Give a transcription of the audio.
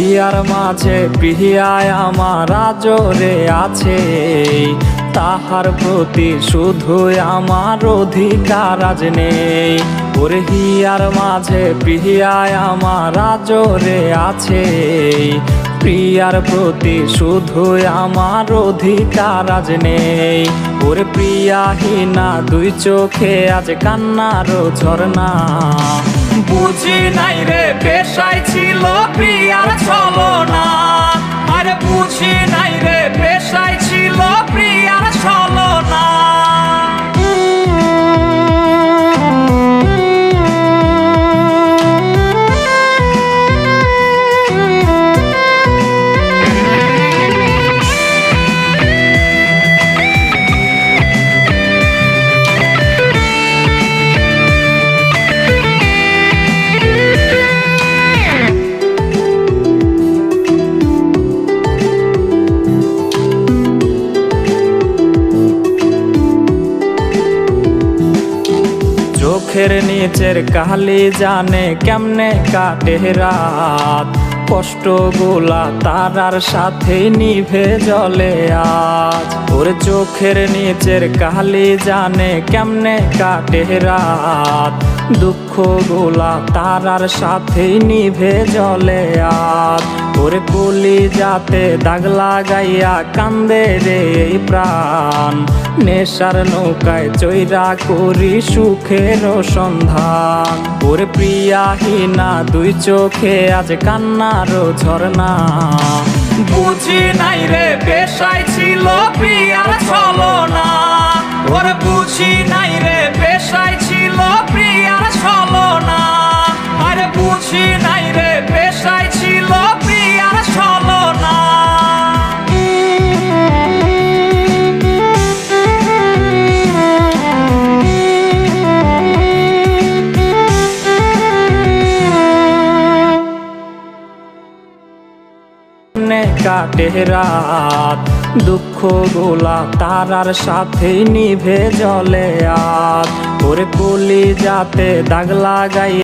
মাঝে প্রিয়ায় আমার আজরে আছে। তাহার প্রতি শুধুই আমার অধিকার আজ নেই। ওরে হিয়ার মাঝে প্রিয়ায় আমার আজরে আছে। প্রিয়ার প্রতি শুধুই আমার অধিকার আজ নেই। ওরে প্রিয়াহীনা দুই চোখে আজ কান্নারও ঝরনা বুঝি নাই রে পেশায় চোখের নিচের কালি জানে কেমনে কাটে রাত। কষ্ট গোলা তারার সাথে নিভে জলে আজ। ওর চোখের নিচের কালি জানে কেমনে কাটে রাত। দুঃখ গোলা তারার সাথে নিভে জলে আজ। ওরে কলি যাতে দাগ লাগাইয়া কান্দে রে প্রাণ। নেশার নৌকায় চৈরা করি সুখের সন্ধান। ওরে প্রিয়াহীনা দুই চোখে আজ কান্নার ঝরনা বুঝি নাই রে পেশায় ছিল প্রিয়ার ছলনা। ওর বুঝি নাই রে পেশায় কাটে রাত। দুঃখ গোলা তারার সাথে নিভে জলে আর ওরে কলি যাতে দাগ লাগাই